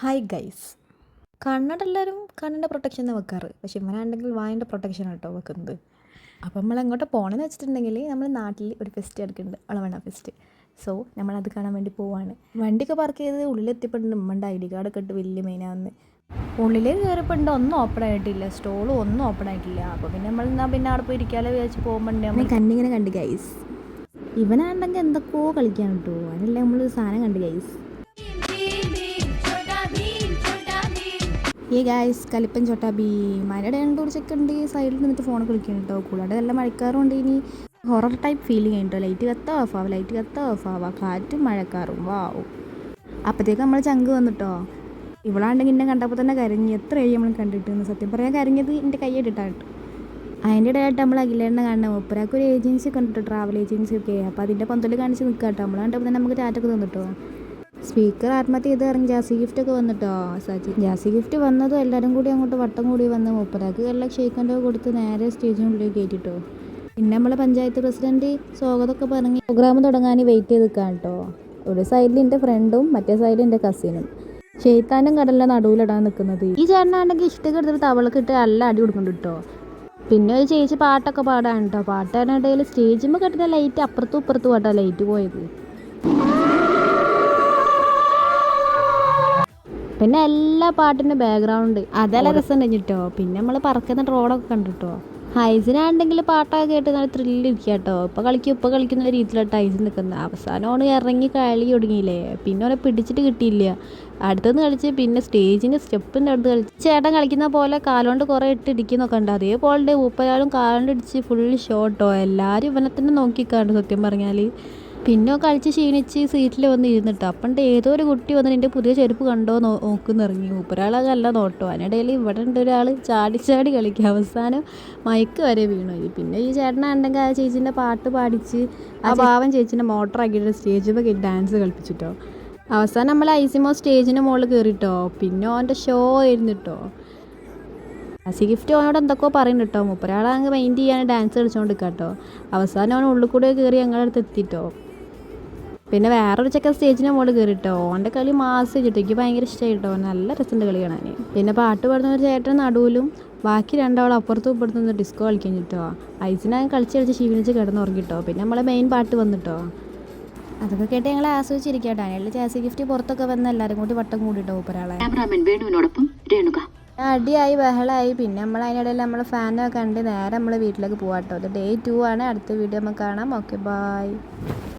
Hi guys കണ്ണട എല്ലാവരും കണ്ണിന്റെ പ്രൊട്ടക്ഷൻ തന്നെ വെക്കാറ്. പക്ഷെ ഇവനാണെങ്കിൽ വായന്റെ പ്രൊട്ടക്ഷൻ കേട്ടോ വെക്കുന്നത്. അപ്പം നമ്മൾ എങ്ങോട്ട് പോകണമെന്ന് വെച്ചിട്ടുണ്ടെങ്കിൽ നമ്മൾ നാട്ടിൽ ഒരു ഫെസ്റ്റ് എടുക്കുന്നുണ്ട് അളവണ്ണ ഫെസ്റ്റ് സോ നമ്മളത് കാണാൻ വേണ്ടി പോവാണ്. വണ്ടിയൊക്കെ പാർക്ക് ചെയ്ത് ഉള്ളിലെത്തിപ്പെട്ടുണ്ട് ഉമ്മന്റെ ഐ ഡി കാർഡൊക്കെ ഇട്ട് വലിയ മെയിനാന്ന് ഉള്ളിൽ കയറിപ്പോണ്ട് ഒന്നും ഓപ്പൺ ആയിട്ടില്ല. സ്റ്റോളും ഒന്നും ഓപ്പൺ ആയിട്ടില്ല. അപ്പോൾ പിന്നെ നമ്മൾ എന്നാൽ പിന്നെ അവിടെ പോയി ഇരിക്കാലോ വിചാരിച്ച് പോകുമ്പോൾ നമ്മൾ കണ്ണിങ്ങനെ കണ്ട് ഗൈസ് ഇവനാണെങ്കിൽ എന്തൊക്കെയോ കളിക്കാൻ കിട്ടുമോ അതിനല്ലേ നമ്മൾ സാധനം കണ്ട് ഗൈസ് ഈ ഗായ്സ് കലിപ്പൻ ചോട്ട ഭീമാരുടെ അതിന്റെ രണ്ടു ചെക്ക് ഉണ്ട്. സൈഡിൽ നിന്നിട്ട് ഫോൺ കളിക്കണം കേട്ടോ കൂടാതെ നല്ല മഴക്കാറും ഉണ്ട് ഇനി. ഹൊറർ ടൈപ്പ് ഫീലിംഗ് കേട്ടോ ലൈറ്റ് കത്ത ഓഫ് ആവുക ലൈറ്റ് കത്ത ഓഫ് ആവുക കാറ്റും മഴക്കാറും വാവും അപ്പോഴത്തേക്ക് നമ്മൾ ചങ്ക് വന്നിട്ടോ ഇവളാണെങ്കിൽ എന്നെ കണ്ടപ്പോൾ തന്നെ കരഞ്ഞു. എത്ര കഴിയും നമ്മൾ കണ്ടിട്ട് സത്യം പറയാൻ കരഞ്ഞത് എന്റെ കൈയ്യിട്ടിട്ടാണ് അതിന്റെ ഇടയായിട്ട് നമ്മൾ അഖിലേണ്ണ കാണണം ഒപ്പരാക്ക് ഒരു ഏജൻസി ഉണ്ട് ട്രാവൽ ഏജൻസി ഒക്കെ. അപ്പോൾ അതിന്റെ പന്തൽ കാണിച്ച് നിൽക്കാം കേട്ടോ നമ്മൾ കണ്ടപ്പോൾ തന്നെ നമുക്ക് ടാറ്റൊക്കെ തന്നിട്ടോ സ്പീക്കർ ആത്മഹത്യ ചെയ്ത് ഇറങ്ങി. ജാസി ഗിഫ്റ്റ് ഒക്കെ വന്നിട്ടോ? സജി ജാസി ഗിഫ്റ്റ് വന്നതും എല്ലാവരും കൂടി അങ്ങോട്ട് വട്ടം കൂടി വന്ന് മുപ്പതാക്ക് എല്ലാം ഷെയ്ക്കന്റെ കൊടുത്ത് നേരെ സ്റ്റേജിനുള്ളിൽ കയറ്റിട്ടോ പിന്നെ നമ്മളെ പഞ്ചായത്ത് പ്രസിഡന്റ് സ്വാഗതമൊക്കെ പറഞ്ഞ് പ്രോഗ്രാം തുടങ്ങാൻ വെയിറ്റ് ചെയ്ത് നിൽക്കാം കേട്ടോ. ഒരു സൈഡിൽ എന്റെ ഫ്രണ്ടും മറ്റേ സൈഡിൽ എന്റെ കസിനും. ഷെയ്ത്താനും കടലിന്റെ നടുവിലിടാൻ നിൽക്കുന്നത് ഈ ചേട്ടനാണെങ്കിൽ ഇഷ്ടമൊക്കെ എടുത്തിട്ട് തവളക്കിട്ട് നല്ല അടി കൊടുക്കുന്നുണ്ട് കേട്ടോ. പിന്നെ ഒരു ചേച്ചി പാട്ടൊക്കെ പാടാണ് കേട്ടോ. പാട്ടാനിടയിൽ സ്റ്റേജിൽ കെട്ടുന്ന ലൈറ്റ് അപ്പുറത്തും ഇപ്പുറത്തും പാട്ടാ ലൈറ്റ് പോയത്. പിന്നെ എല്ലാ പാട്ടിന്റെ ബാക്ക്ഗ്രൗണ്ട് അതെല്ലാം രസം കഴിഞ്ഞിട്ടോ പിന്നെ നമ്മൾ പറക്കുന്ന റോഡൊക്കെ കണ്ടിട്ടോ ഹൈസിനാണെങ്കിൽ പാട്ടൊക്കെ കേട്ട് നല്ല ത്രില്ലിരിക്കുക കേട്ടോ ഇപ്പം കളിക്കും ഇപ്പൊ കളിക്കുന്ന രീതിയിലോട്ട് ഹൈസിൻ നിൽക്കുന്നത് അവസാനം ഇറങ്ങി കളി തുടങ്ങിയില്ലേ? പിന്നെ ഓനെ പിടിച്ചിട്ട് കിട്ടിയില്ല. അടുത്തുനിന്ന് കളിച്ച് പിന്നെ സ്റ്റേജിന്റെ സ്റ്റെപ്പിന്റെ അടുത്ത് കളിച്ച്. ചേട്ടൻ കളിക്കുന്ന പോലെ കാലുകൊണ്ട് കുറേ ഇട്ട് ഇടിക്കുന്നൊക്കെ ഉണ്ട് അതേപോലെ ഉപ്പയാളും കാലുകൊണ്ട് ഇടിച്ച് ഫുൾ ഷോട്ടോ എല്ലാവരും ഇവനെ തന്നെ നോക്കിക്കാണ്ട് സത്യം പറഞ്ഞാൽ പിന്നെ കളിച്ച് ക്ഷീണിച്ച് സീറ്റിൽ വന്ന് ഇരുന്നിട്ട്. അപ്പണ്ട് ഏതോ ഒരു കുട്ടി വന്ന് നിന്റെ പുതിയ ചെരുപ്പ് കണ്ടോ നോ നോക്കുന്നിറങ്ങി മൂപ്പരാളത് നല്ല നോട്ടോ. അതിനിടയിൽ ഇവിടെ ഉണ്ട് ഒരാൾ ചാടി ചാടി കളിക്കുക അവസാനം മയക്ക് വരെ വീണു. പിന്നെ ഈ ചേട്ടനാണെങ്കിൽ ആ ചേച്ചീന്റെ പാട്ട് പാടിച്ച് ആ പാവം ചേച്ചീന്റെ മോട്ടറാക്കിയിട്ട് സ്റ്റേജിൽ ഡാൻസ് കളിപ്പിച്ചിട്ടോ. അവസാനം നമ്മൾ ഐസിമോ സ്റ്റേജിന്റെ മുകളിൽ കയറിട്ടോ പിന്നെ ഓന്റെ ഷോ ആയിരുന്നു കേട്ടോ ആസി ഗിഫ്റ്റ് ഓനോട് എന്തൊക്കെയോ പറയുന്നുണ്ട് കേട്ടോ മുപ്പരാളങ്ങ് മൈൻഡ് ചെയ്യാൻ ഡാൻസ് കളിച്ചുകൊണ്ട് കേട്ടോ അവസാനം അവൻ ഉള്ളിൽ കൂടെ കയറി ഞങ്ങളുടെ അടുത്ത് എത്തിട്ടോ. പിന്നെ വേറൊരു ചെക്കൻ സ്റ്റേജിന്റെ മുകളിൽ കയറിട്ടോ. ഓന്റെ കളി മാസ് ചെയ്തിട്ട് എനിക്ക് ഭയങ്കര ഇഷ്ടമായിട്ടോ നല്ല രസമുണ്ട് കളി കാണാൻ പിന്നെ പാട്ട് പാടുന്ന ഒരു ചേട്ടൻ നടുവിലും ബാക്കി രണ്ടാളും അപ്പുറത്തും ഇപ്പുറത്തും നിന്ന് ഡിസ്കോ കളിക്കാൻ കിട്ടോ ഐസിനെ കളിച്ച് കളിച്ച് ക്ഷീണിച്ച് കിടന്നുറങ്ങിട്ടോ. പിന്നെ നമ്മളെ മെയിൻ പാട്ട് വന്നിട്ടോ. അതൊക്കെ കേട്ട് ഞങ്ങൾ ആസ്വദിച്ചിരിക്കാം ഡാനിയുടെ ചാസി ഗിഫ്റ്റ് പുറത്തൊക്കെ വന്ന് എല്ലാവരും കൂടി വട്ടം കൂടിട്ടോ ഒരാളെ ക്യാമറാമാൻ വേണുവിനോടൊപ്പം രേണുക. അടിയായി ബഹളായി. പിന്നെ നമ്മൾ അതിനിടയിൽ നമ്മൾ ഫാനൊക്കെ കണ്ട് നേരെ നമ്മൾ വീട്ടിലേക്ക് പോവാട്ടോ. അത് ഡേ ടു ആണ്. അടുത്ത വീഡിയോ നമുക്ക് കാണാം. Okay bye